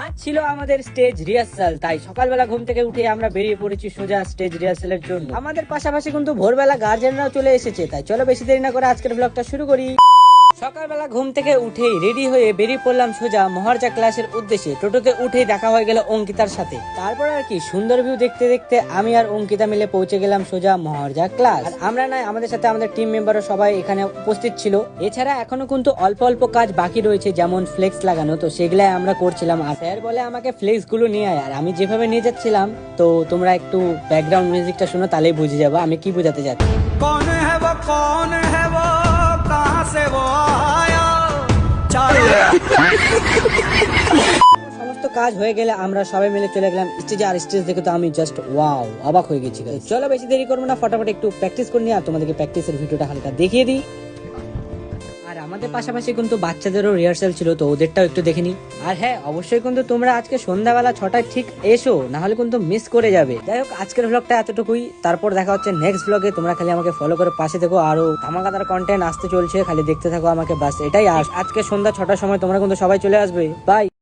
আজ ছিল আমাদের স্টেজ রিহার্সাল তাই সকালবেলা ঘুম থেকে উঠে আমরা বেরিয়ে পড়েছি সোজা স্টেজ রিহার্সালের জন্য। আমাদের পাশাপাশি কিন্তু ভোরবেলা গার্জেনরাও চলে এসেছে, তাই চলো বেশি দেরি না করে আজকের ব্লগটা শুরু করি। সকালবেলা ঘুম থেকে উঠেই রেডি হয়ে বেরিয়ে পড়লাম সোজা মহারজা ক্লাসের উদ্দেশ্যে। টোটোতে উঠেই দেখা হয়ে গেল অঙ্কিতার সাথে। তারপর আর কি, সুন্দর ভিউ দেখতে দেখতে আমি আর অঙ্কিতা মিলে পৌঁছে গেলাম সোজা মহারজা ক্লাস। আর আমরা নয়, আমাদের সাথে আমাদের টিম মেম্বারও সবাই এখানে উপস্থিত ছিল। এছাড়া এখনও কিন্তু অল্প অল্প কাজ বাকি রয়েছে, যেমন ফ্লেক্স লাগানো। তো সেগুলাই আমরা করছিলাম। আর স্যার বলে আমাকে ফ্লেক্সগুলো নিয়ে আয়। আর আমি যেভাবে নিয়ে যাচ্ছিলাম, তো তোমরা একটু ব্যাকগ্রাউন্ড মিউজিকটা শুনো, তাহলেই বুঝে যাব। আমি কি বোঝাতে যাচ্ছি? কোন হ্যাঁ কোন হ্যাঁ সমস্ত কাজ হয়ে গেলে আমরা সবাই মিলে চলে গেলাম স্টেজে, আর স্টেজ দেখে তো আমি জাস্ট ওয়াও অবাক হয়ে গেছি চলো বেশি দেরি করব না, ফটাফট একটু প্র্যাকটিস করে নিই আর তোমাদেরকে প্র্যাকটিসের ভিডিওটা হালকা দেখিয়ে দিই। আমাদের পাশাপাশি কিন্তু বাচ্চাদেরও রিহার্সাল ছিল, তো ওদেরটাও একটু দেখে আর হ্যাঁ অবশ্যই কিন্তু তোমরা আজকে সন্ধ্যাবেলা ছটায় ঠিক এসো, নাহলে কিন্তু মিস করে যাবে। যাই হোক, আজকের ভ্লগটা এতটুকুই। তারপর দেখা হচ্ছে নেক্সট ব্লগে তোমরা খালি আমাকে ফলো করে পাশে দেখো আরও ধামাকাদার কন্টেন্ট আসতে চলছে। খালি দেখতে থাকো আমাকে বাস এটাই। আজ- আজকে সন্ধ্যা ছটার সময় তোমরা কিন্তু সবাই চলে আসবে। বাই